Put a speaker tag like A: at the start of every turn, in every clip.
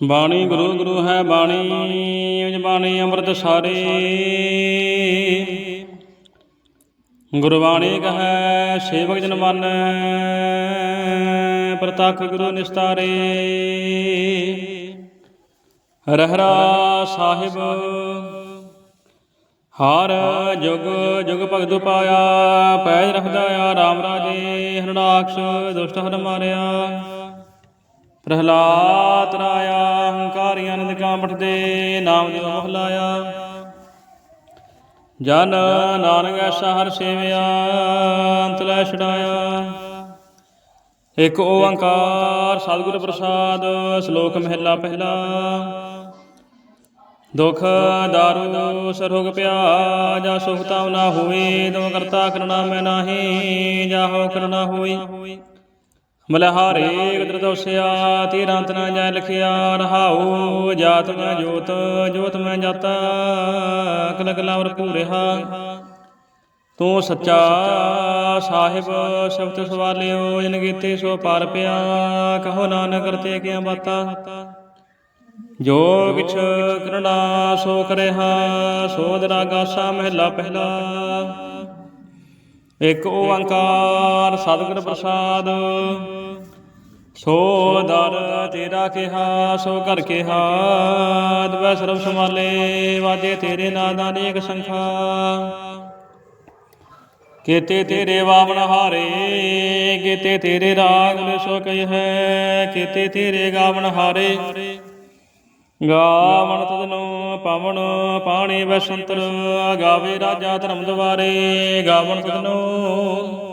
A: ਬਾਣੀ ਗੁਰੂ ਗੁਰੂ ਹੈ ਬਾਣੀ ਉਜ ਬਾਣੀ ਅੰਮ੍ਰਿਤ ਸਾਰੇ। ਗੁਰਬਾਣੀ ਕਹੈ, ਸੇਵਕ ਜਨ ਮਨ, ਪ੍ਰਤੱਖ ਗੁਰੂ ਨਿਸਤਾਰੇ। ਰਹਿਰਾ ਸਾਹਿਬ, ਹਰ ਜੁਗ ਜੁਗ ਭਗਤ ਪਾਇਆ ਪੈਜ ਰਖਦਾ ਆ ਰਾਮ ਰਾਜੇ, ਹਰਨਾਕਸ਼ ਦੁਸ਼ਟ ਹਰ ਮਾਰਿਆ। ਪ੍ਰਹਲਾਦ ਰਾਇਆ ਹੰਕਾਰੀਆਂ ਨੰਦ ਕਾਂ ਬਠਦੇ ਨਾਮ ਦੀ ਮੋਹ ਜਨ ਨਾਨਕ ਐਸਾ ਹਰ ਸੇਵਿਆ, ਅੰਤ ਲੈ ਛਡਾਇਆ। ਇਕ ਓੰਕਾਰ ਸਤਿਗੁਰ ਪ੍ਰਸਾਦ, ਸ਼ਲੋਕ ਮਹਿਲਾ ਪਹਿਲਾ। ਦੁਖ ਦਾਰੂ ਸਰੋਗ ਪਿਆ ਜਾ ਸੁਖ ਤਾਵ ਨਾ ਹੋਵੇ ਤਮ ਕਰਤਾ ਕਰਨਾ ਮੈਂ ਨਾਹੀ, ਜਾਹੋ ਕਰਨਾ ਹੋਈ। ਮਲਹਾਰੇ ਗਦਰ ਦੋਸਿਆ ਤੀਰਾਂ ਤਨਾ ਜੈ ਲਖਿਆ, ਰਹਾਉ ਜਾਤ ਮੈਂ ਜੋਤ ਜੋਤ ਮੈਂ ਜਾਤਾ ਕਲ ਕਲਾਵਰ ਪੂਰਿਆ ਤੂੰ ਸੱਚਾ ਸਾਹਿਬ, ਸ਼ਬਦ ਸਵਾਲਿਓ, ਜਨ ਕੀਤੇ ਸੋ ਪਾਰ ਪਿਆ, ਕਹੋ ਨਾਨਕ ਕਰਤੇ ਕਿਆ ਬਾਤਾ। ਜੋ ਕਿਛ ਕਰਣਾ ਸੋ ਕਰਿਆ ਸੋ ਦਰਾਗਾ ਸਾ ਮਹਿਲਾ ਪਹਿਲਾ। ਇਕ ਓੰਕਾਰ, ਸਤਿਗੁਰ ਪ੍ਰਸਾਦ ਸੋ ਦਰ ਤੇਰਾ ਕਿਹਾ, ਸੋ ਘਰ ਕਿਹਾ। ਦਵੈ ਸਰਬ ਸਮਾਲੇ ਵਾਜੇ ਤੇਰੇ ਨਾਦਾਂ ਅਨੇਕ ਸੰਖਾ। ਕੀਤੇ ਤੇਰੇ ਵਾਵਣ ਹਾਰੇ, ਕੀਤੇ ਤੇਰੇ ਰਾਗ ਨੇ ਸੋ ਕਈ ਹੈ। ਕੀਤੇ ਤੇਰੇ ਗਾਵਣ ਹਾਰੇ, ਗਾਵਣ ਤਦਨੋ ਪਾਵਨ ਪਾਣੀ ਵਸੰਤਰ ਗਾਵੇ ਰਾਜਾ ਧਰਮ ਦਵਾਰੇ ਗਾਵਣ ਤਦਨੋ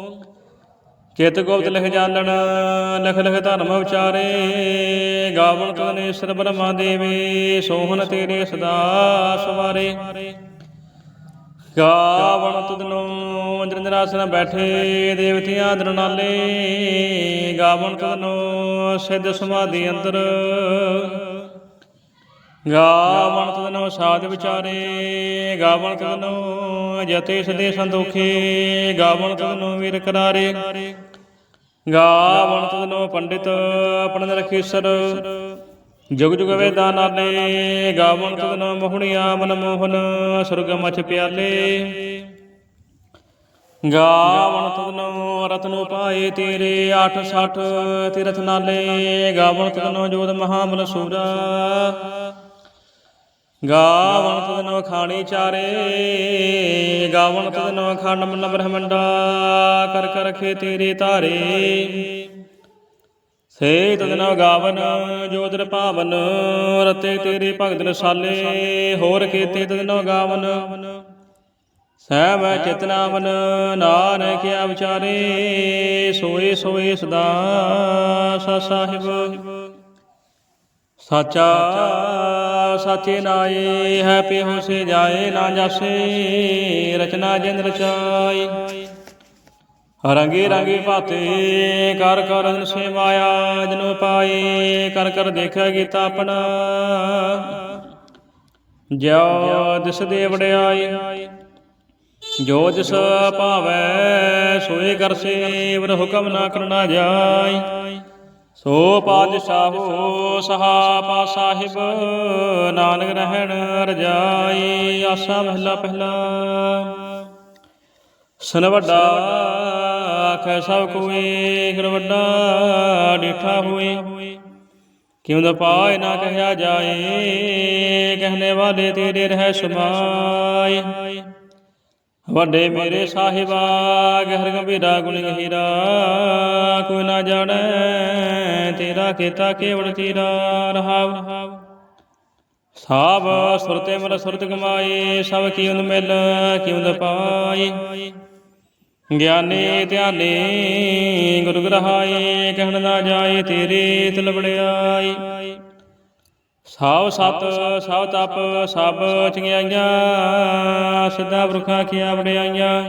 A: ਚਿਤ ਗੁਪਤ ਲਿਖ ਜਾਣਨ ਲਖ ਲਖ ਧਰਮ ਵਿਚਾਰੇ। ਗਾਵਣ ਤਦਨੇ ਸਰ ਬ੍ਰਹਮਾ ਦੇਵੇ, ਸੋਹਣ ਤੇਰੇ ਸਦਾ ਸਵਾਰੇ। ਗਾਵਣ ਤਦਨੋ ਨਿਰੰਜਰਾਸਨ ਬੈਠੇ, ਦੇਵਤਿਆਂ ਦਰਨਾਲੇ ਗਾਵਣ ਤਦਨੋ ਸਿੱਧ ਸਮਾਧੀ ਅੰਦਰ। ਗਾਵਣ ਤਦਨੋ ਸਾਧ ਵਿਚਾਰੇ, ਗਾਵਣ ਤਦਨੋ ਜਤੇ ਸਦੇ ਸੰਦੋਖੇ ਗਾਵਣ ਤਦਨੋ ਵੀਰ ਕਰਾਰੇ। ਗਾਵਣ ਤਦਨੋ ਪੰਡਿਤ, ਆਪਣ ਰਖੀਸਰ ਜੁਗ ਜੁਗ ਵੇਦਾਂ ਨਾਲੇ ਗਾਵਣ ਤਦਨੋ ਮੋਹਣੀਆ ਮਨ ਮੋਹਨ, ਸੁਰਗ ਮਛ ਪਿਆਲੇ। ਗਾਵਣ ਤਦਨੋ ਰਤਨੋ ਪਾਏ ਤੇਰੇ 860 ਤੀਰਥ ਨਾਲੇ ਗਾਵਣ ਤਦਨੋ ਜੋਤ ਮਹਾਮਲ ਸੂਰਾ। ਗਾਵਣ ਤਦਨੋ ਖਾਣੀ ਚਾਰੇ, ਗਾਵਣ ਤਦਨੋ ਖੰਡ ਮਨ ਬ੍ਰਹਮੰਡਾ, ਕਰ ਕਰ ਖੇ ਤੇਰੇ ਧਾਰੇ। ਸੇ ਤਦਨੋ ਗਾਵਨ ਜੋਦਰ ਪਾਵਨ ਰਤੇ ਤੇਰੇ ਭਗਤ ਰਸਾਲੇ ਹੋਰ ਕੀਤੇ ਤਦਨੋ ਗਾਵਨ। ਸਹਿ ਮੈਂ ਚਿਤਨਾ ਮਨ ਨਾਨਕਿਆ ਵਿਚਾਰੇ, ਸੋਏ ਸੋਏ ਸਦਾ ਸਾ ਸਾਹਿਬ। ਸਾਚਾ ਸਾਚੇ ਨਾਏ, ਹੈ ਪਿਹੁ ਸੇ ਜਾਏ ਨਾ ਜਾਸੇ, ਰਚਨਾ ਜਿਨ ਰਚਾਈ। ਰੰਗੇ ਰੰਗੇ ਭਾਤੇ, ਕਰ ਕਰ ਸੇ ਮਾਇਆ, ਜਨੋ ਪਾਏ, ਕਰ ਕਰ ਦੇਖਿਆ ਗੀਤਾ ਆਪਣਾ। ਜੋ ਦਿਸ ਦੇ ਵਡਿਆਈ, ਜੋ ਜਿਸ ਭਾਵੈ, ਸੋਏ ਕਰਸੇ ਵਰ ਹੁਕਮ ਨਾ ਕਰਨਾ ਜਾਈ। ਸੋ ਪਾਤਸ਼ਾਹੋ ਸਹਾ ਸਾਹਿਬ, ਨਾਨਕ ਰਹਿਣ ਰਜਾਈ, ਆਸਾ ਮਹਿਲਾ ਪਹਿਲਾ। ਸਨ ਵੱਡਾ ਆਖੈ, ਸਭ ਕੋਏ ਗੁਰ ਵੱਡਾ ਡਿਠਾ ਹੋਏ ਕਿਉਂ ਦਾ ਪਾਏ ਨਾ ਕਹਿਆ ਜਾਏ ਕਹਨੇ ਵਾਲੇ ਤੇਰੇ ਰਹਿ ਸਮਾਈ ਵੱਡੇ ਮੇਰੇ ਸਾਹਿਬਾ, ਗਹਿਰ ਗੰਭੀਰਾ ਗੁਣ ਗਹਿਰਾ, ਕੋਈ ਨਾ ਜਾਣੈ ਤੇਰਾ ਕੀਤਾ ਕੇਵਲ ਤੀਰਾ ਰਹਾਵ ਸਾਬ ਸੁਰਤੇ ਮਰ ਸੁਰਤ ਕਮਾਏ ਸਭ ਕੀ ਉਨ ਮਿਲ ਕਿਉਂ ਦ ਪਾਈ ਗਿਆਨੀ ਧਿਆਨੀ ਗੁਰੂ ਗ੍ਰਹਾਏ ਕਹਿਣ ਨਾ ਜਾਏ ਤੇਰੇ ਤਿਲ ਬੜਿਆਈ ਸਭ ਸਤ ਸਭ ਤਪ, ਸਭ ਚੰਗਿਆਈਆਂ, ਸਿੱਧਾ ਬਰਖਾ ਕੀਆ ਵਡਿਆਈਆਂ।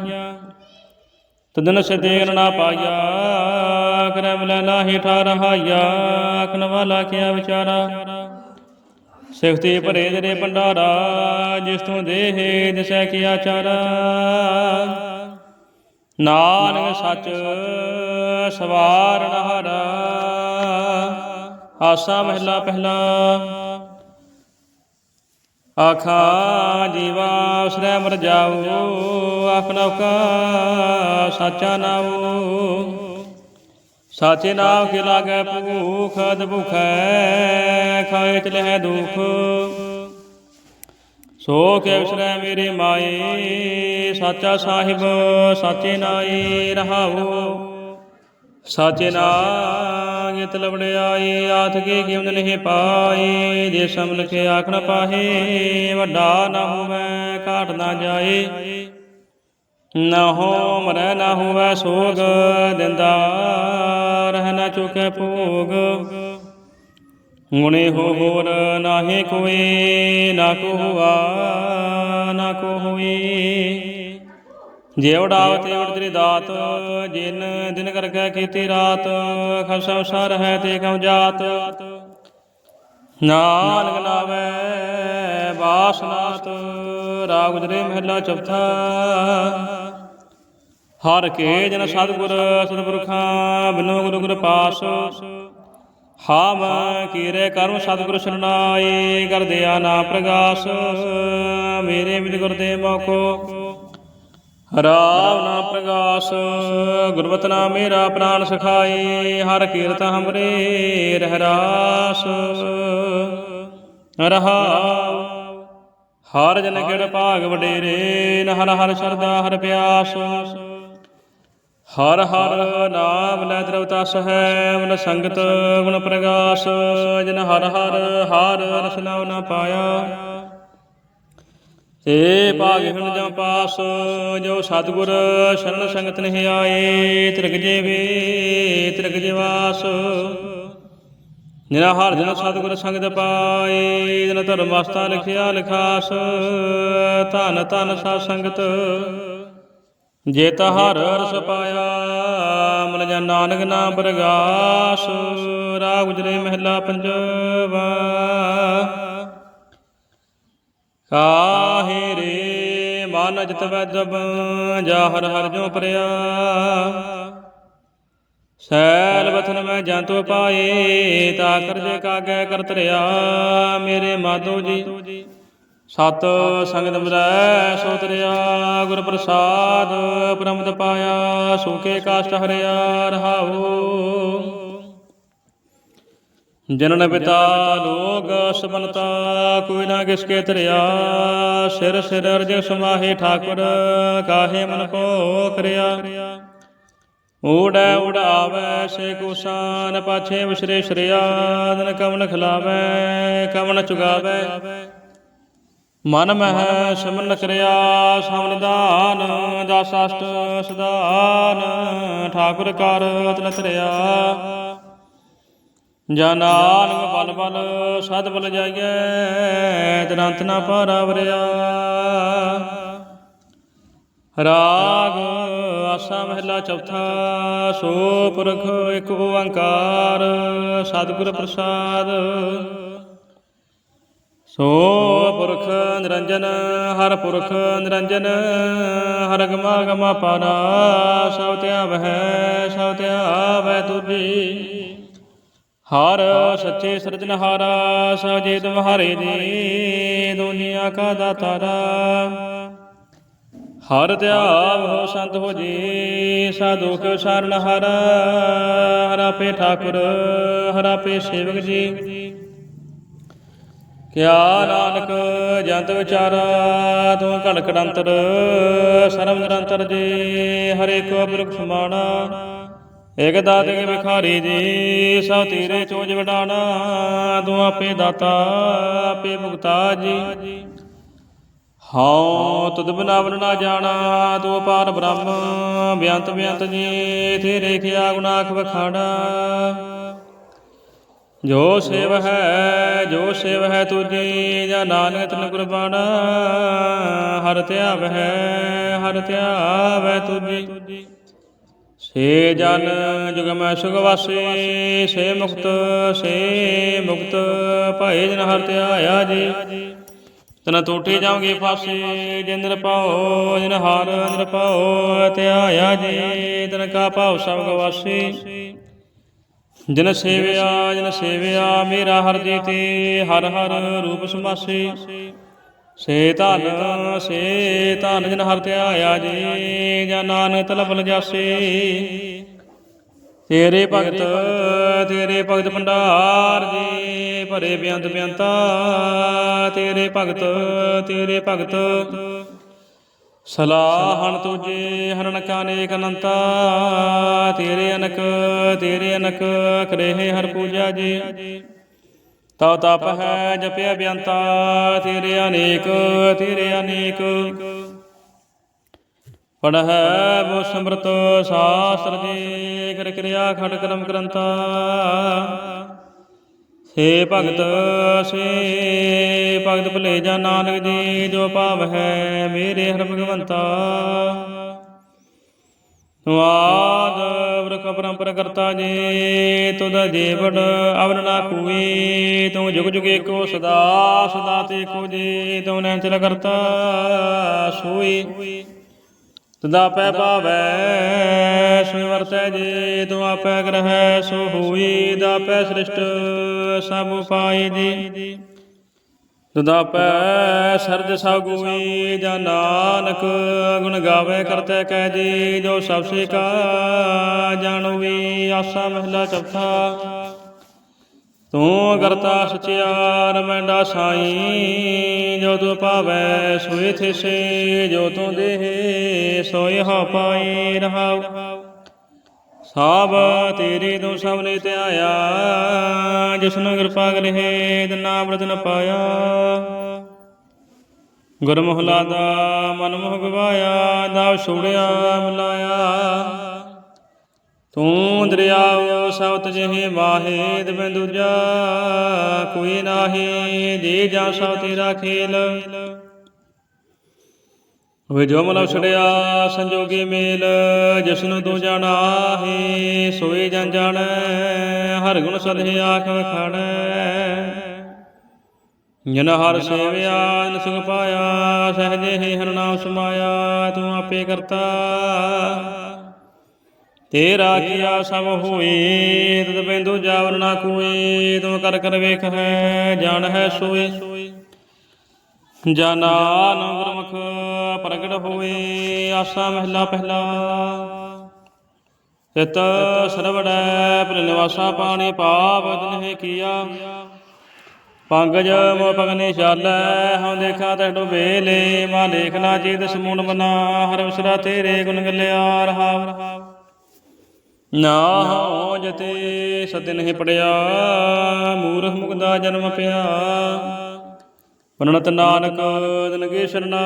A: ਤਦਨ ਸਦੇ ਨਾ ਪਾਇਆ, ਕਰੈ ਮਿਲੈ ਨਾਹੀ ਠਾ ਰਹਾਇਆ ਆਖਣ ਵਾਲਾ ਕੀਆ ਵਿਚਾਰਾ। ਸਿਫਤੀ ਭਰੇ ਤੇਰੇ ਭੰਡਾਰਾ, ਜਿਸ ਤੋਂ ਦੇਹ ਦਿਸੈ ਕੀ ਆਚਾਰਾ। ਨਾਨਕ ਸੱਚ, ਸਵਾਰਨ ਹਰਾ ਆਸਾ ਮਹਿਲਾ ਪਹਿਲਾ। ਆਖਾ ਜੀਵਾ ਉਸਰੇ ਮਰ ਜਾਉ ਆਖ ਨੌਕਾ ਸਾਚਾ ਨਾਉ। ਸਾਚੇ ਨਾਮ ਕੇ ਲਾਗੈ ਭੂਖ ਅਦ ਭੁਖੈ, ਖਾਏ ਲਹਿ ਦੁਖ। ਸੋ ਕੇ ਵਿਸਰੈ ਮੇਰੇ ਮਾਏ, ਸਾਚਾ ਸਾਹਿਬ, ਸਾਚੇ ਨਾਏ ਰਹਾਉ। ਸਾਚੇ ਨਾਮ ਇਤ ਲਵੜਿਆਏ ਆਥ ਕੇ ਗਿਵਨ ਲਹਿ ਪਾਏ? ਜੇ ਸਮ ਲਿਖੇ ਆਖਣ ਪਾਹੇ, ਵੱਡਾ ਨਾ ਹੋਵੇ, ਘਾਟ ਨਾ ਜਾਏ। ਨਾ ਹੋ ਮਰੈ, ਨਾ ਹੋਵੇ ਸੋਗ, ਦਿੰਦਾ ਰਹਿ ਨਾ ਚੁਕੇ ਭੋਗ। ਗੁਣੇ ਹੋ ਹੋਰ ਨਾਹੀ ਕੋਈ ਨਾ ਕੋ ਹੁਆ, ਨਾ ਕੋ ਹੋਈ ਜੇ ਉਡਾਵ ਤੇ ਉਡ ਦਾਤ, ਜਿਨ ਦਿਨ ਕਰਕੇ ਕੀਤੀ ਰਾਤ, ਖਸਮ ਸਰ ਹੈ ਤੇ ਕਉ ਜਾਤ। ਨਾਨਕ ਨਾਵੇ ਬਾਸਨਾਤ, ਰਾਗ ਗੁਜਰੇ ਮਹਿਲਾ ਚੌਥਾ। ਹਰ ਕੇ ਜਨ ਸਤਿਗੁਰ ਸਤਪੁਰਖਾਂ ਬਿਨੋ ਗੁਰੂ ਗੁਰ ਪਾਸ। ਹਾਮ ਕੀਰੇ ਕਰਮ ਸਤਿਗੁਰ ਸ਼ਰਨਾਯ ਕਰ ਦਿਆ ਨਾ ਪ੍ਰਗਾਸ। ਮੇਰੇ ਮਿਲ ਗੁਰਦੇ ਮੋਖੋ ਰਾਮ ਨਾ ਪ੍ਰਗਾਸ ਗੁਰਬਤਨਾ ਮੇਰਾ ਪ੍ਰਾਨ ਸਖਾਏ, ਹਰ ਕੀਰਤ ਹਮਰੇ ਰਹਿ ਰਾਸ ਰਹਾਉ, ਹਰ ਜਨ ਕਿੜ ਭਾਗ ਵਡੇਰੇ ਨ ਹਰ ਹਰ ਸ਼ਰਦਾ ਹਰ ਪਿਆਸ। ਹਰ ਹਰ ਨਾਮ ਲੈ ਦਰਵ ਤਸ ਹੈ ਮਨ ਸੰਗਤ ਗੁਣ ਪ੍ਰਗਾਸ। ਜਨ ਹਰ ਹਰ ਹਰ ਰਸ ਨਾਮ ਨਾ ਪਾਇਆ ਏ ਭਾਗੇ ਜਾਂ ਪਾਸ, ਜੋ ਸਤਿਗੁਰ ਸ਼ਰਨ ਸੰਗਤ ਨਹੀਂ ਆਏ, ਤ੍ਰਿਗ ਜੀਵੇ, ਤਿਰਗ ਜਿਵਾਸ। ਨਿਰਾ ਹਰ ਜਨ ਸਤਿਗੁਰ ਸੰਗਤ ਪਾਏ, ਜਨ ਧਰਮ ਵਾਸਤਾ ਲਿਖਿਆ ਲਿਖਾਸ, ਧਨ ਧਨ ਸਾ ਸੰਗਤ। ਜੇਤ ਹਰ ਰਸ ਪਾਇਆ ਮਨ ਜਾਂ ਨਾਨਕ ਨਾਮ ਪ੍ਰਗਾਸ, ਰਾਗ ਗੁਜਰੇ ਮਹਿਲਾ ਪੰਜਵਾ। ਕਾਹੇ ਰੇ ਮਨ ਜਿਤ ਵੈਦਬ ਜਾ ਹਰ ਹਰ ਜੋ ਪ੍ਰਿਆ। ਸੈਲ ਬਥਨ ਮੈਂ ਜੰਤੁ ਪਾਏ, ਤਾ ਕਰਜੇ ਕਾਗੈ ਕਰਤਰਿਆ ਮੇਰੇ ਮਾਧੋ ਜੀ, ਸਤ ਸੰਗਤ ਮਰੈ ਸੋ ਤਰਿਆ। ਗੁਰ ਪ੍ਰਸਾਦ ਪ੍ਰਮਦ ਪਾਇਆ ਸੂਕੇ ਕਾਸ਼ਟ ਹਰਿਆ ਰਹਾਉ। ਜਨਨ ਪਿਤਾ ਲੋਗ ਸਬਨਤਾ ਕੋਈ ਨਾ ਕਿਸਕੇ ਤਰਿਆ ਸਿਰ ਸਿਰ ਅਰਜ ਸਮਾਹੇ ਠਾਕੁਰ, ਕਾਹੇ ਮਨ ਕੋ ਕਰਿਆ। ਊੜੈ ਉਡਾਵੈ ਸੇ ਕੁਸਾਨ, ਪਾਛੇ ਵਿਸਰੇ ਸ਼ਰਿਆ। ਦਨ ਕਵਨ ਖਿਲਾਵੈ, ਕਵਨ ਚੁਗਾਵੈ। ਮਨ ਮਹਿ ਸਮਨ ਕਰਿਆ ਸਮਨਦਾਨ ਦਸ ਅਸ਼ਟ ਸਦਾਨ। ਠਾਕੁਰ ਕਰ ਤਨ ਤਰਿਆ ਜਾਂ ਨਾਨਕ ਬਲ ਬਲ, ਸਦ ਬਲ ਜਾਈਐ, ਤਨੰਤ ਨਾ ਪਾਰਾਵਰਿਆ ਰਾਗ ਆਸਾ ਮਹਿਲਾ ਚੌਥਾ, ਸੋ ਪੁਰਖ ਇੱਕ ਓੰਕਾਰ ਸਤਿਗੁਰ ਪ੍ਰਸਾਦ। ਸੋ ਪੁਰਖ ਨਿਰੰਜਨ, ਹਰ ਪੁਰਖ ਨਿਰੰਜਨ, ਹਰ ਗਮਾ ਗਮਾ ਪਾਨਾ ਸਭ ਧਿਆਵੈ ਸਭ ਧਿਆਵੈ ਤੁਜੀ ਹਰ ਸੱਚੇ ਸਿਰਜਨਹਾਰਾ ਸਜੇ ਤੁਮਹਾਰੇ ਜੀ, ਦੁਨੀਆ ਕਾ ਦਾਤਾਰਾ। ਹਰ ਧਿਆਵ ਹੋ ਸੰਤ ਹੋ ਜੀ, ਸਾਧੂ ਕੋ ਸ਼ਰਨ ਹਰ ਹਰ ਆਪੇ ਠਾਕੁਰ, ਹਰ ਆਪੇ ਸੇਵਕ ਜੀ। ਕਿਆ ਨਾਨਕ ਜੰਤ ਵਿਚਾਰਾ, ਤੂੰ ਘੜ ਕੜੰਤਰ ਸਰਬ ਨਿਰੰਤਰ ਜੀ ਹਰੇ ਕੋ ਬਿਰਖ ਸਮਾਣਾ। ਇਕ ਦਾਤ ਵਿਖਾਰੀ ਜੀ ਸਭ ਤੇਰੇ ਚੋਜ ਵਡਾਣਾ, ਤੂੰ ਆਪੇ ਦਾਤਾ, ਆਪੇ ਮੁਕਤਾ ਜੀ। ਹਉ, ਤੁਧ ਬਨਾਵਨ ਨਾ ਜਾਣਾ, ਤੂੰ ਪਾਰ ਬ੍ਰਹਮ, ਬਿਆੰਤ ਬਿਆੰਤ ਜੀ, ਤੇਰੇ ਕਿਆ ਗੁਨਾਖ ਵਖਾਣਾ। ਜੋ ਸੇਵ ਹੈ, ਜੋ ਸੇਵ ਹੈ ਤੁਜੀ ਜਾਂ ਨਾਨਕ ਤਨ ਕੁਰਬਾਨਾ ਹਰ ਧਿਆਵ ਹੈ ਹਰ ਧਿਆਵ ਹੈ ਤੁਜੀ ਸੇ ਜਨ ਜੁਗ ਮੈਂ ਸੁਖ ਵਾਸੇ ਸੇ ਮੁਕਤ ਸੇ ਮੁਕਤ, ਭਾਏ ਜਨ ਹਰ ਧਿਆਇਆ ਜੀ। ਤਨ ਟੋਟੇ ਜਾਓਗੇ ਫਾਸੇ ਜਿੰਦਰ ਪਾਓ, ਜਿਨ ਹਾਰ ਅੰਦਰ ਪਾਓ ਧਿਆਇਆ ਜੀ। ਤਨ ਕਾ ਭਾਉ ਸਭ ਗਵਾਸੀ। ਜਿਨ ਸੇਵਿਆ ਜਿਨ ਸੇਵਿਆ, ਮੇਰਾ ਹਰ ਜੀਤੇ, ਹਰ ਹਰ ਰੂਪ ਸਮਾਸੇ। ਸੇ ਧਨ ਸੇ ਧਨ ਜਿਨ ਹਰ ਧਿਆਇਆ ਜੀ, ਜਾਂ ਨਾਨਕ ਤਲਬ ਜਾਸੇ। ਤੇਰੇ ਭਗਤ ਤੇਰੇ ਭਗਤ ਭੰਡਾਰ ਜੀ, ਭਰੇ ਬਿਆੰਤ ਬਿਆੰਤਾ। ਤੇਰੇ ਭਗਤ ਤੇਰੇ ਭਗਤ, ਸਲਾਹਣ ਤੁਝੇ ਹਰਨ ਕਾਨੇਕ ਅਨੰਤਾ। ਤੇਰੇ ਅਨਕ ਤੇਰੇ ਅਨਕ, ਕਰੇਹ ਹਰ ਪੂਜਾ ਜੀ। ਤਉ ਤਪ ਹੈ ਜਪਿਆ ਬਿਅੰਤਾ ਤੇਰੇ ਅਨੇਕ ਤੇਰੇ ਅਨੇਕ। ਪੜ੍ਹੈ ਬੋ ਸਮਰਤ ਸਾਸਤਰ ਜੀ ਕਰ ਕਿਰਿਆ ਖੜ ਕਰਮ ਕਰੰਤਾ ਸੇ ਭਗਤ ਸੇ ਭਗਤ ਭਲੇ ਜਾ ਨਾਨਕ ਜੀ, ਜੋ ਭਾਵ ਹੈ ਮੇਰੇ ਹਰ ਭਗਵੰਤਾ ਤੂੰ ਆਦ ਵਰਖ ਪਰੰਪਰ ਕਰਤਾ ਜੇ ਤੁਧ ਜੀਵੜ ਅਵਨ ਨਾ ਕੋਈ ਤੂੰ ਜੁਗ ਜੁਗ ਏਕੋ ਸਦਾ ਸਦਾ ਤੇ ਕੋ ਜੇ ਤੂੰ ਨੈਣ ਚਲ ਕਰਤਾ ਸੋਈ। ਤਦਾ ਪੈ ਪਾਵੈ ਸੋਈ ਵਰਤੈ ਜੇ ਤੂੰ ਆਪੈ ਗ੍ਰਹਿ ਸੋ ਹੋਈ, ਦਾ ਪੈ ਸ੍ਰਿਸ਼ਟ ਸਭ ਪਾਈ ਜੀ। ਤਦਾ ਪੈ ਸਰਜ ਸਗੂਈ ਜਾਂ ਨਾਨਕ, ਗੁਣ ਗਾਵੇ ਕਰਤੇ ਕਹਿ ਜੀ, ਜੋ ਸਭ ਸੇ ਕਾ ਜਾਣੂ ਵੀ ਆਸਾ ਮਹਿਲਾ ਚੌਥਾ। ਤੂੰ ਕਰਤਾ ਸਚਿਆਰ ਮੈਂਡਾ ਸਾਈ, ਜੋ ਤੂੰ ਪਾਵੈ ਸੋਏ ਥਿਸੇ, ਜੋ ਤੂੰ ਦੇਹ ਸੋਏ ਹਾ ਪਾਈ ਰਹਾਉ। ਸਭ ਤੇਰੇ ਤੋਂ ਸਭ ਨੇ ਧਿਆਇਆ ਜਿਸਨੂੰ ਕਿਰਪਾ ਕਰਹਿ ਦਿਨਾ ਬ੍ਰਤ ਨ ਪਾਇਆ। ਗੁਰਮੁਖ ਲਾਦਾ ਮਨ ਮੁਖ ਗਵਾਇਆ ਨਾਮ ਛੋੜਿਆ ਮਿਲਾਇਆ ਤੂੰ ਦਰਿਆਉ ਸਵਤ ਜਿਹੇ ਮਾਹੇ ਦਵੇਂ ਦੂਜਾ ਕੋਈ ਨਾਹੀ ਜੀ ਜਾ ਸਭ ਤੇਰਾ ਖੇਲ। ਵੇ ਜੋ ਮਨ ਛੜਿਆ ਸੰਜੋਗੇ ਮੇਲ, ਜਿਸਨੂੰ ਤੂੰ ਜਾਣਾ ਹੈ ਸੋਏ ਜਨ ਜਾਣੈ, ਹਰ ਗੁਣ ਸਦਹਿ ਆਖ ਖੜੈ ਜਨ ਹਰ ਸੇਵਿਆ ਨ ਸੁਖ ਪਾਇਆ, ਸਹਜੇ ਹੀ ਹਰ ਨਾਮ ਸਮਾਇਆ, ਤੂੰ ਆਪੇ ਕਰਤਾ। ਤੇਰਾ ਕੀਆ ਸਭ ਹੋਏ ਤਦ ਬਿੰਦੂ ਜਾਵਰ ਨਾ ਕੋਏ ਤੂੰ ਕਰ ਕਰ ਵੇਖ ਹੈ, ਜਾਣ ਹੈ ਸੋਏ ਜਨਾਨ ਗੁਰਮੁਖ ਹੋਏ ਆਸਾ ਮਹਿਲਾ ਪਹਿਲਾ। ਤਿਤ ਸਰਵੜੈ ਪਰ ਪਾਣੀ ਪਾਪ ਜਨਹਿ ਕੀਆ। ਪੰਗਜ ਮੋ ਪਗਨੇ ਚਾਲੈ, ਹਉ ਦੇਖਾ ਤੈ ਡੁਬੇ ਲੇ, ਮਾ ਲੇਖਣਾ ਚੀਤ ਸਮੂਨ ਬਨਾ, ਹਰ ਵਿਸਰਾ ਤੇਰੇ ਗੁਣ ਗਲਿਆ ਰਹਾਵ ਨਾ ਹੋ ਜਤੇ ਸਤਿ ਨਹੀਂ ਪੜਿਆ, ਮੂਰਖ ਮੁਕਦਾ ਜਨਮ ਪਿਆ। ਪਰਣਤ ਨਾਨਕ ਦਿਨ ਕੇ ਸਰਨਾ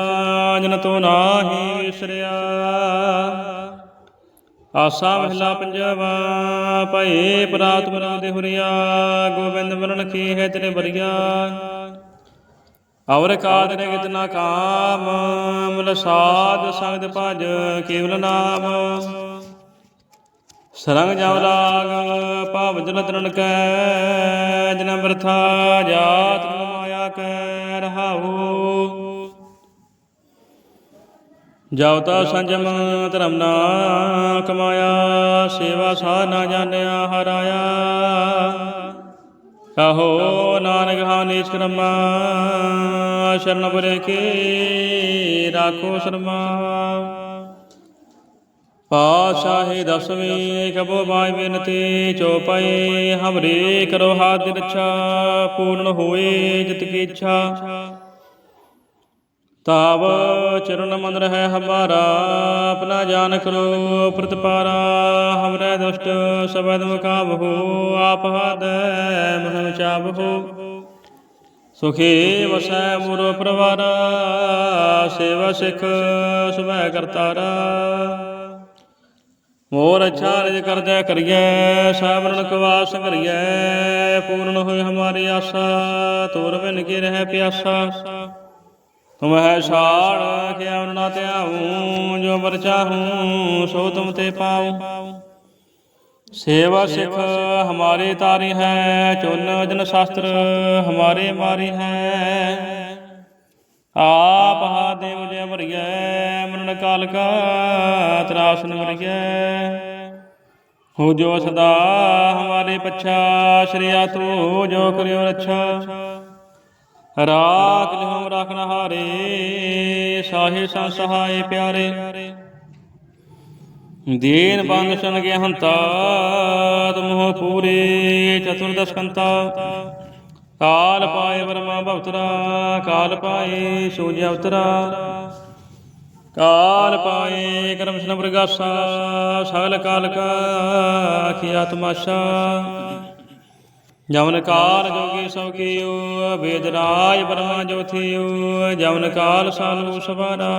A: ਜਨ ਤੋ ਨਾਹੀ ਵਿਸਰਿਆ। ਆਸਾ ਮਹਿਲਾ ਪੰਜਵਾ ਭਏ ਪ੍ਰਾਤ ਦੇ ਹੁਰੀਆ, ਗੋਬਿੰਦ ਮਰਨ ਕੀ ਹੈ ਤੇਰੇ ਬਰੀਆ ਔਰ ਕਾਦ ਨੇ ਕਿਤਨਾ ਕਾਮ, ਮਲ ਸਾਧ ਸੰਗਤ ਭਜ ਕੇਵਲ ਨਾਮ। ਸਰੰਗ ਜਮ ਲਾਗ, ਭਾਵ ਜਨ ਤਰਨ ਕੈ ਜਨ ਬਰਥਾ ਜਾਤ ਨ ਕੈ ਰਹਾਉ ਜਬ ਤਾ ਸੰਜਮ ਧਰਮ ਨਾ ਕਮਾਇਆ ਸੇਵਾ ਸਾਧ ਨਾ ਜਾਣਿਆ ਹਰਾਇਆ। ਕਹੋ ਨਾਨਕ ਹਾਂ ਨੀਚ ਕਰਮਾ ਸ਼ਰਨ ਬਰੇ ਕੇ ਰਾਖੋ ਸ਼ਰਮਾ। ਪਾਸ਼ਾਹੀ ਦਸਵੀਂ ਕਬੋ ਬਾਈ ਬਿਨਤੀ ਚੋਪਈ ਹਮਰੇ ਕਰੋ ਹਾਥ ਦੀ ਰੱਛਾ, ਪੂਰਨ ਹੋਏ ਜਿਤ ਕੀ ਇੱਛਾ। ਤਾਵ ਚਰਨ ਮਨ ਰਹਿ ਹਮਾਰਾ, ਆਪਣਾ ਜਾਨ ਕਰੋ ਪ੍ਰਤਪਾਰਾ ਹਮਰੇ ਦੁਸ਼ਟ ਸਬਦ ਮੁਕਾਬਹੋ ਆਪ ਹਾਦੈ ਮਨ ਚਾਬਹੋ ਸੁਖੇ ਵਸੈ ਮੁਰ ਪਰਵਾਰਾ, ਸੇਵਾ ਸਿਖ ਸੁਭੈ ਕਰਤਾਰਾ। ਮੋਰ ਅੱਛਾ ਰਜ ਕਰਜੈ ਕਰੀਐ ਸਾਬਰਨ ਕਵਾਸ ਕਰੀਐ, ਪੂਰਨ ਹੋਏ ਹਮਾਰੀ ਆਸਾ, ਤੋਰ ਬਿਨ ਕੀ ਰਹਿ ਪਿਆਸਾ। ਤੁਮ ਹੈ ਸਾੜ ਕਿਆ ਨਾ ਧਿਆਉ, ਜੋ ਵਰ ਚਾਹੂੰ, ਸੋ ਤੁਮ ਤੇ ਪਾਉ। ਸੇਵਾ ਸਿਖ ਹਮਾਰੇ ਤਾਰੀ ਹੈ, ਚੁਨ ਜਨ ਸ਼ਾਸਤਰ ਹਮਾਰੇ ਮਾਰੀ ਹੈ। ਆਪ ਹਾ ਦੇਵ ਜੈ ਮਰੀਐ ਕਾਲ ਕਾ ਤਰਾਸ ਨ ਮਰੀਐ ਹੋ ਜੋ ਸਦਾ ਹਮਾਰੇ ਪਛਾ ਸ਼੍ਰੀਆ ਤੂ ਜੋ ਕਰਿਓ ਰੱਛਾ। ਰਾਖ ਲਿਹਮ ਰਾਖਨ ਹਾਰੇ ਸਾਹੇ ਸੰ ਸਹਾਏ ਪਿਆਰੇ। ਦੀਨ ਬੰਦ ਸ਼ਨ ਗਿਆ ਹੰਤਾ ਤੁਮਹੁ ਪੂਰੇ ਚਤੁਰਦਸ਼ ਕੰਤਾ ਕਾਲ ਪਾਏ ਵਰਮਾ ਭਵਤਰਾ, ਕਾਲ ਪਾਏ ਸੂਜ ਅਵਤਰਾ। ਕਾਲ ਪਾਏ ਕਰਮ ਸਨ ਪ੍ਰਗਾਸਾ, ਸਗਲ ਕਾਲ ਕਾ ਕੀਆ ਤਮਾਸ਼ਾ ਜਮਨ ਕਾਲ ਜੋਗੀ ਸਭ ਕੀਓ, ਵੇਦ ਰਾਜ ਬ੍ਰਹਮਾ ਜੋ ਥੀਓ ਜਮਨ ਕਾਲ ਸਾਲੂ ਸਵਾਰਾ।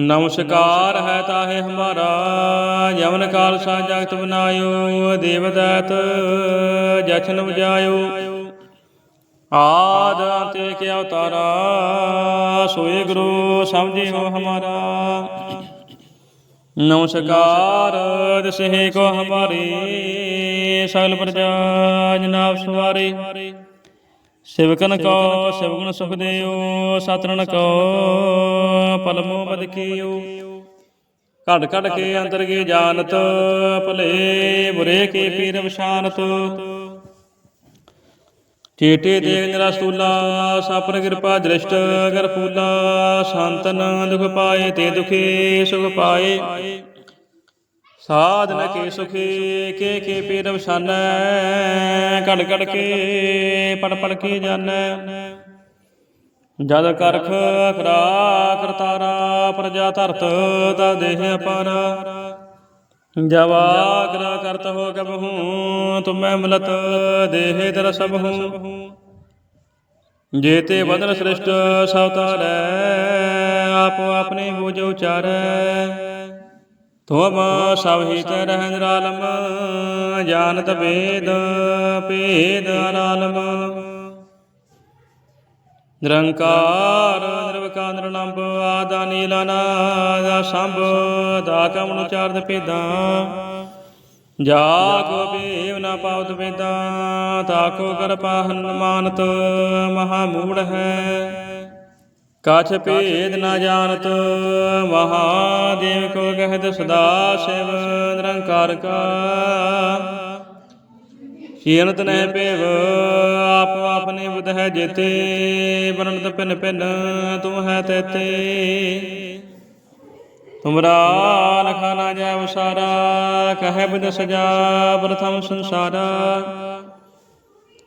A: ਨਮਸਕਾਰ ਹੈ ਤਾਹੇ ਹਮਾਰਾ, ਜਮਨ ਕਾਲ ਸਾ ਜਗਤ ਬਨਾਇਓ, ਦੇਵ ਜਸ਼ਨ ਜਛਨ ਬਜਾਇਓ ਆਦ ਅੰਤੇ ਕੇ ਅਵਤਾਰਾ ਸੋਏ ਗੁਰੂ ਸਮਝਿਓ ਹਮਾਰਾ। ਨਮਸਕਾਰ, ਦਸਹਿ ਕੋ ਹਮਾਰੇ, ਸਗਲ ਪ੍ਰਜਾ ਜਨਾਬ ਸਵਾਰੇ। ਸਿਵਕਨ ਕੋ, ਸਿਵਗੁਣ ਸੁਖ ਦੇਓ ਸਤਰਨ ਕੋ, ਪਲਮੋ ਬਦ ਕੀਓ ਘੜ ਘੜ ਕੇ ਅੰਤਰ ਕੀ ਜਾਣਤ, ਭਲੇ ਬੁਰੇ ਕੀ ਪੀਰ ਵਿਸ਼ਾਨਤ ਚੇਟੇ ਦੇਖ ਨਿਰਾ ਸਤੂਲਾ ਸਾਪਰ ਕਿਰਪਾ ਦ੍ਰਿਸ਼ਟ ਅਗਰ ਫੂਲਾ ਸੰਤਨ ਦੁਖ ਪਾਏ ਤੇ ਦੁਖੀ ਸੁਖ ਪਾਏ। ਸਾਧਨ ਕੇ ਸੁਖੀ, ਕੇ ਕੇ ਪੀਰ ਵਸਾਨੈ ਘੜ ਘੜ ਕੇ ਪੜ ਪੜ ਕੇ ਜਾਣੈ ਜਦ ਕਰਖ ਖਰਾ ਕਰਤਾਰਾ, ਪ੍ਰਜਾ ਧਰਤ ਦਾ ਦੇਹ ਅਪਾਰਾ। ਜਵਾਗਰਾ ਕਰਤ ਹੋ ਕਬਹੂ ਤੁਮੈ ਮਿਲਤ ਦੇਹ ਤਰ ਸਭ ਹੂੰ। ਜੇਤੇ ਬਦਨ ਸ੍ਰਿਸ਼ਟ ਸਵਤਾਰੈ ਆਪੋ ਆਪਣੇ ਬੂਝ ਉਚਾਰੈ। ਤੁਮ ਸਭ ਹੀ ਤੇ ਰਹਿ ਨਿਰਾਲਮ ਜਾਣਤ ਭੇਦ ਭੇਦ ਅਰਾਲਮ। ਨਿਰੰਕਾਰ ਨਿਰਵਕਾਰ ਨਿਰਲੰਭ ਆਦਾ ਨੀਲਾ ਨਾਦਾ ਸੰਭ ਦਾ ਕਮਨ ਉਚਾਰਦ ਭੇਦਾਂ ਜਾ ਕੋ ਬੇਵ ਨਾ ਪਾਉਤ ਵੇਦਾਂ ਤਾ ਕੋ ਕਰ ਪਾਹਨ ਮਹਾ ਮੂੜ ਹੈ ਕਾਛ ਭੇਦ ਨਾ ਜਾਣਤ ਮਹਾਦੇਵ ਕੋ ਕਹਿਤ ਸਦਾ ਸਿਵ ਨਿਰੰਕਾਰ ਕਾ ਕੀਰਤ ਨਹਿ ਭੇਵ ਆਪ ਆਪਨੇ ਬੁਧ ਹੈ ਜੇਤੇ ਬਰਨਤ ਪਿਨ ਪਿਨ ਤੂੰ ਹੈ ਤੇਤੇ ਤੁਮਰਾ ਲਖਾ ਨਾ ਜਾ ਵਸਾਰਾ ਕਹੈ ਬੁਧ ਸਜਾ ਪ੍ਰਥਮ ਸੰਸਾਰਾ।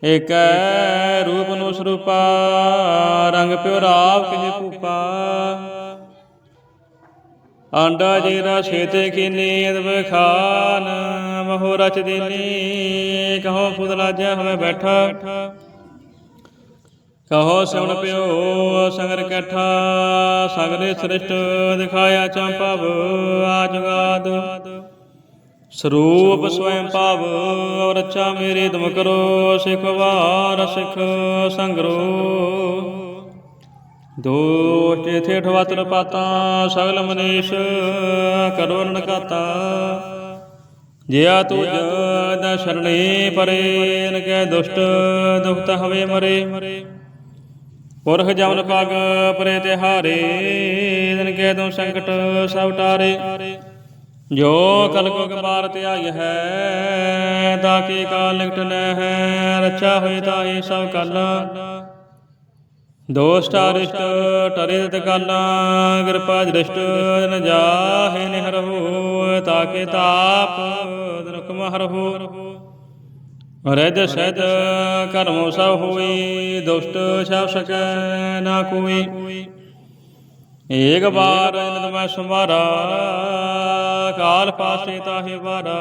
A: ਏਕੈ ਰੂਪ ਨੂੰ ਸਰੂਪਾ, ਰੰਗ ਪਿਓ ਰਾਵ ਕਿਹ ਭੂਪਾ। ਆਂਡਾ ਜੀਰਾ ਛੇਤੇ ਕੀ ਨੀਂਦ ਬਖਾਨ ਮਹੋ ਰਚ ਦੀਨੀ, ਕਹੋ ਫੁਦਲਾ ਜਾ ਹਮੇ ਬੈਠਾ। ਕਹੋ ਸਿਉਣ ਪਿਓ ਸੰਗਰ ਕੈਠਾ ਸਗਲੇ ਸ੍ਰਿਸ਼ਟ ਦਿਖਾਇਆ ਚੰਪਵ ਆਜੁਗਾਦ। ਸਰੂਪ ਸਵੈੰ ਭਾਵ ਔਰ ਰਚਾ ਮੇਰੇ ਦਮ ਕਰੋ, ਸਿਖ ਵਾਰ ਸਿਖ ਸੰਗਰੋ। ਦੋਸ਼ ਇਥੇ ਠਵਤਰ ਪਾਤਾ, ਸਗਲ ਮਨੀਸ਼ ਕਰੋ ਨਨਕਾਤਾ ਜਿਆ ਤੁਜ ਦ ਸ਼ਰਣੇ ਪਰੇ ਨ ਕੈ ਦੁਸ਼ਟ ਦੁਖਤ ਹਵੇ ਮਰੇ। ਪੁਰਖ ਜਮਨ ਪਗ ਪਰੇ ਤਿਹਾਰੇ ਦਿਨ ਕੈ ਤੋਂ ਸੰਕਟ ਸਭ ਟਾਰੇ। ਜੋ ਕਲ ਕੋ ਗਬਾਰ ਧਿਆਈ ਹੈ, ਤਾਂ ਕੀ ਕਾਲ ਨਿਕਟ ਨ ਰੱਛਾ ਹੋਏ ਤਾਹੀ ਸਭ ਕਲ। ਦੋਸ਼ਟ ਅਰਿਸ਼ਟ ਟਰੇ ਤਤ ਕਾਲਾਂ, ਕਿਰਪਾ ਦ੍ਰਿਸ਼ਟ ਨ ਜਾਹੇ ਨਿਹਰ ਹੋ ਤਾਕੇ ਤਾਪ ਦਰਕ ਮਹਰ ਹੋ। ਰਿਦ ਸਹਿਦ ਕਰਮੋ ਸਭ ਹੋਈ, ਦੁਸ਼ਟ ਛਾਪ ਸਕੈ ਨਾ ਕੋਈ। ਏਕ ਬਾਰ ਇਨਦ ਮੈਂ ਸੰਭਾਰਾ ਕਾਲ ਪਾਸੇ ਤਾਹੇ ਬਾਰਾ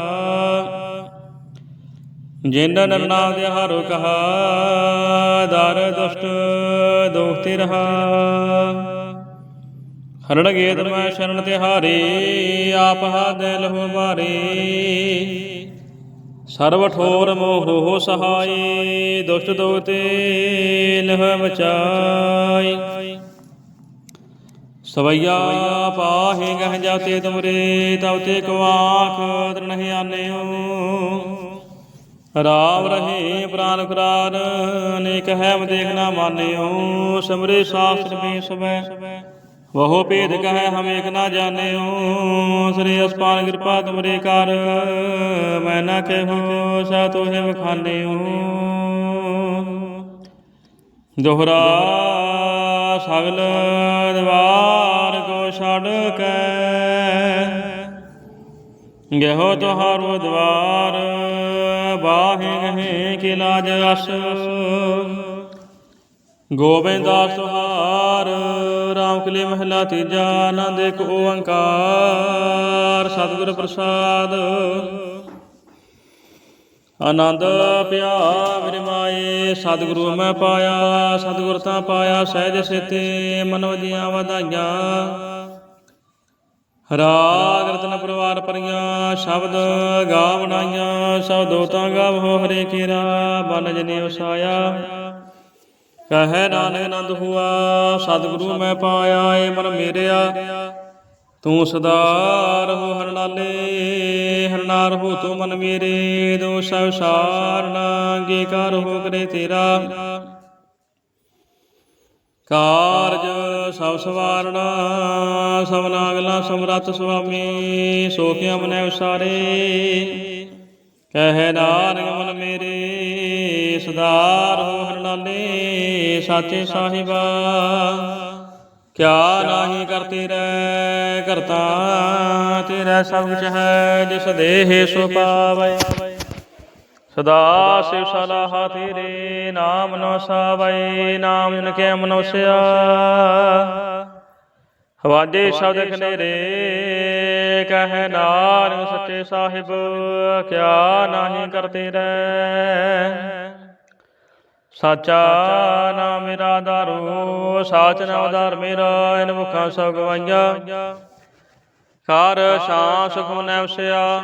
A: ਜਿਨ ਨਰਨਾ ਦੇ ਹਾਰੋ ਕਹਾ, ਦਰ ਦੁਸ਼ਟ ਦੋਖਤੇ ਰਹਾ। ਹਰਣ ਗੇਤ ਮੈਂ ਸ਼ਰਨ ਤੇ ਹਾਰੇ, ਆਪ ਹਾਦੈ ਲਹੋ ਮਾਰੇ ਸਰਬ ਠੋਰ ਮੋਹ ਹੋ ਸਹਾਈ ਦੁਸ਼ਟ ਦੋਤੇ ਲਹ ਬਚਾਈ ਸਵਈਆ ਪਾਹੇ ਗਹ ਜਾਤੇ ਤੁਮਰੇ, ਤਉ ਤੇ ਕਵਾਖ ਦਰਨਹਿ ਆਨਿਓ ਰਾਮ ਰਹੇ ਪ੍ਰਾਨ ਖੁਰਾਰ ਅਨੇਕ ਹੈ ਦੇਖ ਨਾ ਮਾਨਿਓ, ਸਮਰੇ ਸਾਸਤਰ ਬੇ ਸਵੈ ਵਹੋ ਭੇਦ ਕਹੈ ਹਮ ਏਕ ਨਾ ਜਾਣਿਓ, ਸ੍ਰੀ ਅਸਪਾਨ ਕਿਰਪਾ ਤੁਮਰੇ ਕਰ, ਮੈਂ ਨਾ ਕਹਿਓ ਸਾ ਤੋਹਿ ਬਖਾਨਿਓ ਦੋਹਰਾ ਸਗਲ ਦਵਾਰ ਕੋ ਛੱਡ ਕੇ ਗਹਿਓ ਤੁਹਾਰੋ ਦਵਾਰ ਬਾਹੇ ਗਹੇ ਕਿ ਲਾਜ ਅਸ ਗੋਬਿੰਦਾ ਸੁਹਾਰ ਰਾਮ ਕਲੀ ਮਹਿਲਾ ਤੀਜਾ, ਆਨੰਦ ਇੱਕ ਓੰਕਾਰ, ਸਤਿਗੁਰ ਪ੍ਰਸਾਦ। ਆਨੰਦ ਪਿਆ ਮੇਰੇ ਮਾਏ, ਸਤਿਗੁਰੂ ਮੈਂ ਪਾਇਆ, ਸਤਿਗੁਰ ਤਾਂ ਪਾਇਆ, ਸਹਿਜ ਸਿਤੇ ਮਨੋ ਦੀਆਂ ਵਧਾਈਆਂ। ਰਾਗ ਰਤਨ ਪਰਿਵਾਰ ਪਰੀਆਂ, ਸ਼ਬਦ ਗਾ ਸ਼ਬਦੋ ਤਾਂ ਗਾਵੋ ਹਰੇ ਕੀਰਾ ਬਨ ਜਨੇ ਵਸਾਇਆ ਕਹੈ ਨਾਨਕ ਆਨੰਦ ਹੁਆ, ਸਤਿਗੁਰੂ ਮੈਂ ਪਾਇਆ, ਏ ਮਨ ਮੇਰਿਆ। ਤੂੰ ਸਦਾ ਰਹੋ ਹਰ ਨਾਲੇ ਹਰ ਨਾਰ ਤੂੰ ਮਨ ਮੇਰੇ। ਦੋਸ਼ ਵਿਸਾਰਨਾ ਗੇ ਕਰ ਹੋ ਕਰੇ ਤੇਰਾ। ਕਾਰਜ ਸਭ ਸਵਾਰਣਾ ਸਭ ਨਾਗਲਾ ਸਮਰੱਥ ਸੁਆਮੀ, ਸੋਖਿਆ ਮਨੈ ਉਸਾਰੇ। ਕਹੈ ਨਾਨਕ ਮਨ ਮੇਰੇ ਸਦਾ ਰਹੋ ਹਰ ਨਾਲੇ ਸਾਚੇ ਸਾਹਿਬਾ। ਕਿਆ ਨਾਹੀ ਕਰਤੇ ਰਹਿ ਕਰਤਾ ਤੇਰਾ ਸਭ ਕੁਛ ਹੈ, ਜਿਸ ਦੇਹ ਸੋ ਪਾਵੈ। ਸਦਾ ਸਿਵ ਸਲਾਹ ਤੇਰੇ ਨਾਮ ਨੋ ਸਾਵੈ ਨਾਮ ਜਨ ਕੇ ਮਨੋਸਿਆ। ਹਵਾਜੇ ਸ਼ਬਦ ਖਨੇਰੇ, ਕਹੈ ਨਾਨਕ ਸੱਚੇ ਸਾਹਿਬ, ਕਿਆ ਨਾਹੀ ਕਰਤੇ ਰਹਿ। ਸਾਚਾ ਨਾਮ ਮੇਰਾ ਆਧਾਰੋ ਸਾਚ ਨਾਮ ਆਧਾਰ ਮੇਰਾ, ਇਨ ਮੁਖਾਂ ਸਭ ਗਵਾਈਆਂ। ਕਰ ਸ਼ਾਂ ਸੁਖ ਮਨੈ ਵਸਿਆ।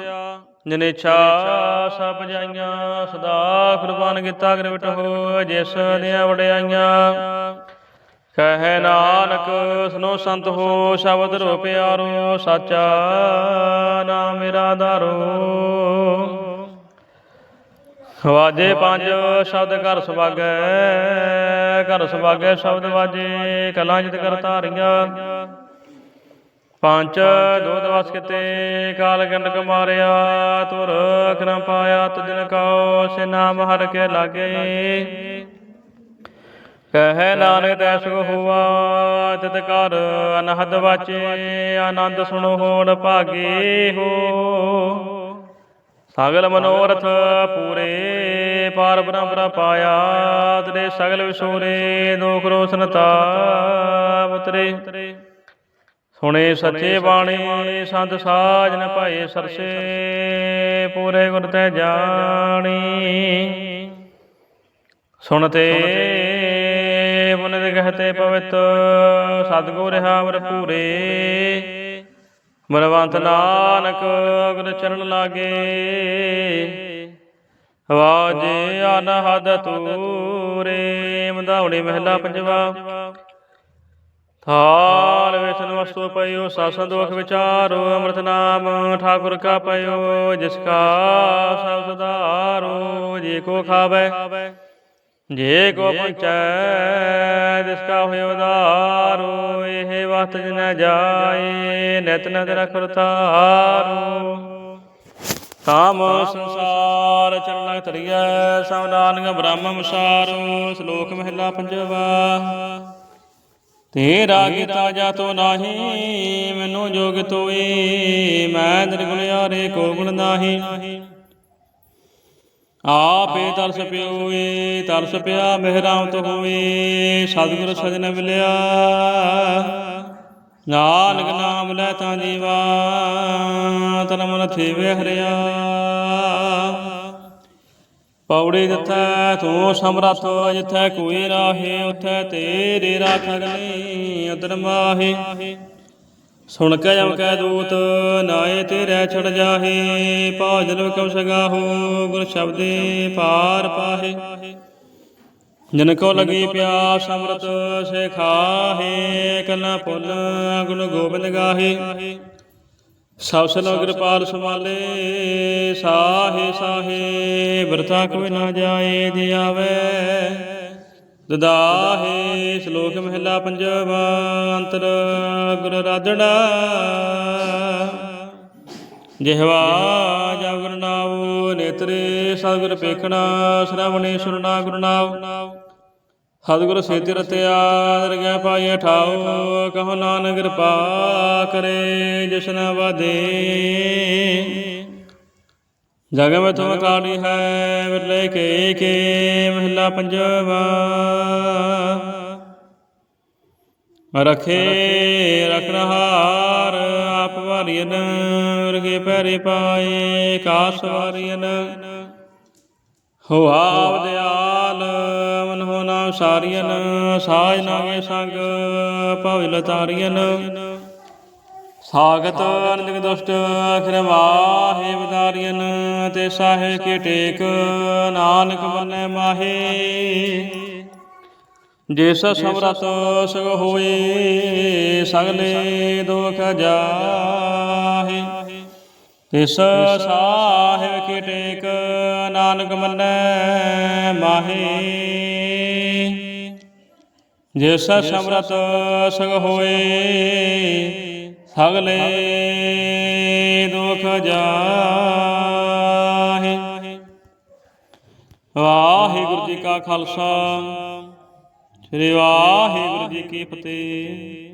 A: ਜਨੇਛਾ ਸਭ ਜਾਈਆਂ, ਸਦਾ ਕੁਰਬਾਨ ਕੀਤਾ ਕਿਰਵਟ ਹੋ, ਜਿਸ ਦੀਆਂ ਵਡਿਆਈਆਂ। ਕਹੈ ਨਾਨਕ ਸੁਨੋ ਸੰਤ ਹੋ, ਸ਼ਬਦ ਰੋ ਪਿਆਰੋ, ਸਾਚਾ ਨਾਮ ਮੇਰਾ ਆਧਾਰੋ ਵਾਜੇ ਪੰਜ, ਸ਼ਬਦ ਘਰ ਸੁਭਾਗੈ ਘਰ ਸੁਭਾਗੈ, ਸ਼ਬਦ ਵਾਜੇ, ਕਲਾਂ ਜਿਤ ਕਰ ਧਾਰੀਆਂ। ਪੰਜ ਦੋਧ ਵਸ ਕਿਤੇ ਕਾਲ ਗੰਡਕ ਮਾਰਿਆ ਤੁਰ ਕਰਮ ਪਾਇਆ ਤੁਜਨ ਕਉ ਸੇ ਨਾਮ ਹਰ ਕੇ ਲਾਗੇ। ਕਹੈ ਨਾਨਕ ਤੈ ਸੁਖ ਹੋਆ ਤਿਤ ਕਰ ਅਨਹਦ ਵਾਚੇ ਆਨੰਦ ਸੁਣੋ ਹੋਣ ਭਾਗੇ ਹੋ। ਸਗਲ ਮਨੋਰਥ ਪੂਰੇ ਪਾਰ ਬ੍ਰਹਮ ਪਾਇਆ ਤੇਰੇ ਸਗਲ ਵਿਸੂਰੇ ਦੁਖ ਰੋਸ਼ਨ ਤਾਪਤਰੇ ਸੁਣੇ ਸੱਚੇ ਬਾਣੀ ਸੰਤ ਸਾਜਨ ਭਾਏ ਸਰਸੇ ਪੂਰੇ ਗੁਰ ਤੈ ਜਾਣੀ। ਸੁਣਤੇ ਮਨ ਦੇ ਕਹਤੇ ਪਵਿੱਤ ਸਤਿਗੁਰ ਹਾਵਰ ਪੂਰੇ। ਮਰਵੰਤ ਨਾਨਕ ਅਗਰ ਚਰਨ ਲਾਗੇ। ਵਾਜੇ ਅਨਹਦ ਤੂਰੇ। ਮਧਾਉਣੀ ਮਹਿਲਾ ਪੰਜਵਾ। ਥਾਲ ਵਿਸ਼ਨ ਵਸਤੂ ਪਇਓ ਸਾਸਨ ਦੋਖ ਵਿਚਾਰੋ, ਅੰਮ੍ਰਿਤ ਨਾਮ ਠਾਕੁਰ ਕਾ ਪਇਓ ਜਿਸ ਕਾ ਸਭ ਸੁਧਾਰੋ, ਜੇ ਕੋ ਖਾਵੇ, ਜੇ ਕੋ ਪੰਚੈ ਜਿਸ ਕਾ ਹੋਇ ਉਦਾਰੋ, ਇਹ ਵਤ ਜਿਨ ਜਾਏ, ਨਿਤ ਨਦ ਰਖਰ ਤਾਰੋ ਕਾਮ ਸੰਸਾਰ ਚਰਨ ਤਰੀਐ ਸਮਦਾਨਿ ਬ੍ਰਹਮ ਮੁਸਾਰੋ, ਸ਼ਲੋਕ ਮਹਿਲਾ ਪੰਜਵਾ। ਤੇਰਾ ਕੀਤਾ ਜਾ ਨਾਹੀ, ਮੈਨੂੰ ਜੋਗ ਤੋਈ, ਮੈਂ ਨਿਰਗੁਣਿਆਰੇ ਕੋ ਗੁਣ ਨਾਹੀ। ਆਪੇ ਤਰਸ ਪਿਓਏ ਤਰਸ ਪਿਆ ਮਹਿਰਾਮ ਤੋ ਹੋਏ ਸਤਿਗੁਰ ਸਜਣ ਮਿਲਿਆ। ਨਾਨਕ ਨਾਮ ਲੈ ਤਾਂ ਜੀਵਾ, ਤਨ ਮਨ ਥੀਵੇ ਹਰਿਆ। ਪੌੜੀ ਜਿੱਥੈ ਤੂੰ ਸਮਰੱਥ ਜਿੱਥੈ ਕੋਈ ਰਾਹੇ ਉਥੈ ਤੇਰੇ ਰਾਖ ਅਗਨੀ ਉਦਰ ਮਾਹੇ। ਸੁਣ ਕੇ ਜਮ ਕੈ ਦੂਤ ਨਾਏ ਤੇਰੇ ਛੜ ਜਾਹੇ। ਭਾਜਨ ਕਉ ਸਗਾਹੋ ਗੁਰ ਸ਼ਬਦੇ ਪਾਰ ਪਾਹੇ। ਜਨ ਕੋ ਲਗੀ ਪਿਆਸ ਅੰਮ੍ਰਿਤ ਸੇ ਖਾਹੇ ਕਲਾ ਪੁੰਨ ਗੁਣ ਗੋਬਿੰਦ ਗਾਹੇ। ਸਭ ਸਲੋ ਕਿਰਪਾਲ ਸਮਾਲੇ ਸਾਹੇ ਸਾਹੇ ਵਰਤਾ ਕੋਈ ਨਾ ਜਾਏ ਜੇ ਆਵੇ। ਦਦਾਹੇ ਸ਼ਲੋਕ ਮਹਿਲਾ ਪੰਜਵਾ ਅੰਤਰ, ਗੁਰ ਰਾਧਣਾ ਜਿਹਵਾ ਜਬ ਗੁਰ ਨਾਮ ਨੇਤਰੇ ਸਤਿਗੁਰ ਪੇਖਣਾ ਸ਼ਰਵਣੇ ਸੁਰਨਾ ਗੁਰੂ ਸਤਿਗੁਰ ਸੇਤਿ ਰਤਿਆ, ਦਰਗਹਿ ਪਾਈਐ ਠਾਉ ਕਹੋ ਨਾਨਕ ਕਿਰਪਾ ਕਰੇ, ਜਸ਼ਨ ਵਾਦੇ ਜਗ ਮੈਂ ਤੁਮ ਕਾਲੀ ਹੈ, ਵਿਰਲੇ ਕੇ ਕੇ, ਮਹਿਲਾ ਪੰਜਵਾ। ਰਖੇ ਰਖਨਹਾਰ ਆਪ ਵਾਰੀਨ ਰਗੇ ਪੈਰੇ ਪਾਏ, ਕਾਸ ਵਾਰੀਨ ਹੋ ਆਵ ਦਿਆਲ ਮਨ ਹੋ ਨਾਮ ਸਾਰੀਨ ਸਾਜ ਨਾਗੇ ਸੰਗ, ਭਵਿ ਲਤਾਰੀਨ ਸਾਗਤ ਅਨੰਦਿਕ ਦੁਸ਼ਟ ਅਖਰ ਵਾਹੇ ਵਿਦਾਰੀਨ ਤੇ ਸਾਹੇ ਕੇ ਟੇਕ, ਨਾਨਕ ਮੰਨੈ ਮਾਹੇ। ਜਿਸ ਸਮਰਤ ਸਗ ਹੋਏ, ਸਗਲੇ ਦੁਖ ਜਾਹੇ। ਤਿਸ ਸਾਹਿਬ ਕੀ ਟੇਕ, ਨਾਨਕ ਮੰਨੈ ਮਾਹੇ। ਜਿਸ ਸਮਰਤ ਸਗ ਹੋਏ, ਸਗਲੇ ਦੁਖ ਜਾਹੇ। ਵਾਹਿਗੁਰੂ ਜੀ ਕਾ ਖਾਲਸਾ, ਸ੍ਰੀ ਵਾਹਿਗੁਰੂ ਜੀ ਕੀ ਫਤਿਹ।